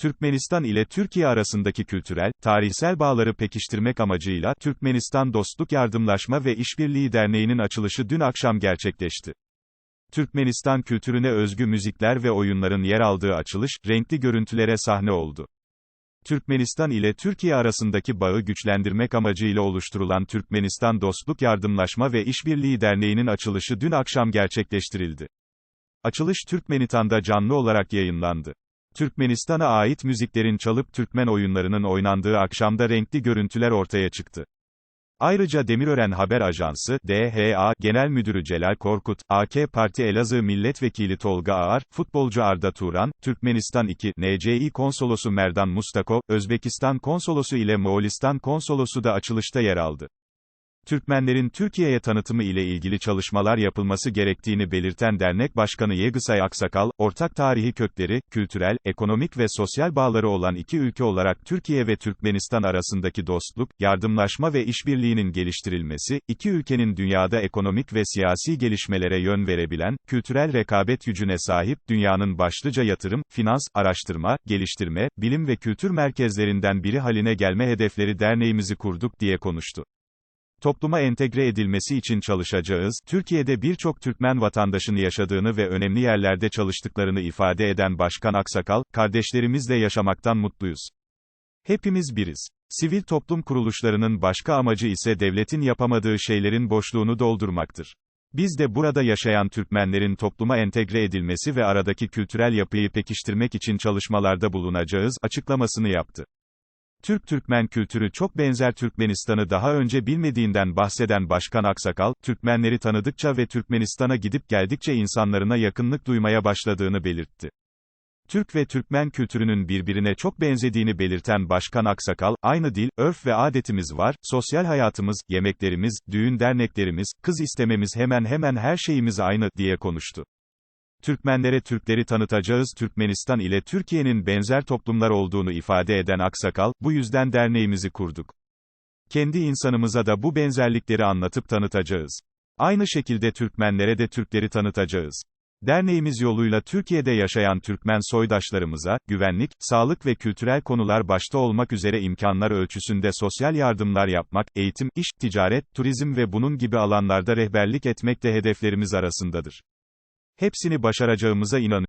Türkmenistan ile Türkiye arasındaki kültürel, tarihsel bağları pekiştirmek amacıyla Türkmenistan Dostluk Yardımlaşma ve İşbirliği Derneği'nin açılışı dün akşam gerçekleşti. Türkmenistan kültürüne özgü müzikler ve oyunların yer aldığı açılış, renkli görüntülere sahne oldu. Türkmenistan ile Türkiye arasındaki bağı güçlendirmek amacıyla oluşturulan Türkmenistan Dostluk Yardımlaşma ve İşbirliği Derneği'nin açılışı dün akşam gerçekleştirildi. Açılış Türkmenistan'da canlı olarak yayınlandı. Türkmenistan'a ait müziklerin çalıp Türkmen oyunlarının oynandığı akşamda renkli görüntüler ortaya çıktı. Ayrıca Demirören Haber Ajansı, DHA, Genel Müdürü Celal Korkut, AK Parti Elazığ Milletvekili Tolga Ağar, futbolcu Arda Turan, Türkmenistan 2, NCİ Konsolosu Merdan Mustako, Özbekistan Konsolosu ile Moğolistan Konsolosu da açılışta yer aldı. Türkmenlerin Türkiye'ye tanıtımı ile ilgili çalışmalar yapılması gerektiğini belirten dernek başkanı Yegısay Aksakal, ortak tarihi kökleri, kültürel, ekonomik ve sosyal bağları olan iki ülke olarak Türkiye ve Türkmenistan arasındaki dostluk, yardımlaşma ve işbirliğinin geliştirilmesi, iki ülkenin dünyada ekonomik ve siyasi gelişmelere yön verebilen, kültürel rekabet gücüne sahip, dünyanın başlıca yatırım, finans, araştırma, geliştirme, bilim ve kültür merkezlerinden biri haline gelme hedefleri derneğimizi kurduk diye konuştu topluma entegre edilmesi için çalışacağız, Türkiye'de birçok Türkmen vatandaşın yaşadığını ve önemli yerlerde çalıştıklarını ifade eden Başkan Aksakal, kardeşlerimizle yaşamaktan mutluyuz. Hepimiz biriz. Sivil toplum kuruluşlarının başka amacı ise devletin yapamadığı şeylerin boşluğunu doldurmaktır. Biz de burada yaşayan Türkmenlerin topluma entegre edilmesi ve aradaki kültürel yapıyı pekiştirmek için çalışmalarda bulunacağız, açıklamasını yaptı. Türk-Türkmen kültürü çok benzer Türkmenistan'ı daha önce bilmediğinden bahseden Başkan Aksakal, Türkmenleri tanıdıkça ve Türkmenistan'a gidip geldikçe insanlarına yakınlık duymaya başladığını belirtti. Türk ve Türkmen kültürünün birbirine çok benzediğini belirten Başkan Aksakal, aynı dil, örf ve adetimiz var, sosyal hayatımız, yemeklerimiz, düğün derneklerimiz, kız istememiz hemen hemen her şeyimiz aynı, diye konuştu. Türkmenlere Türkleri tanıtacağız Türkmenistan ile Türkiye'nin benzer toplumlar olduğunu ifade eden Aksakal, bu yüzden derneğimizi kurduk. Kendi insanımıza da bu benzerlikleri anlatıp tanıtacağız. Aynı şekilde Türkmenlere de Türkleri tanıtacağız. Derneğimiz yoluyla Türkiye'de yaşayan Türkmen soydaşlarımıza, güvenlik, sağlık ve kültürel konular başta olmak üzere imkanlar ölçüsünde sosyal yardımlar yapmak, eğitim, iş, ticaret, turizm ve bunun gibi alanlarda rehberlik etmek de hedeflerimiz arasındadır. Hepsini başaracağımıza inanıyorum.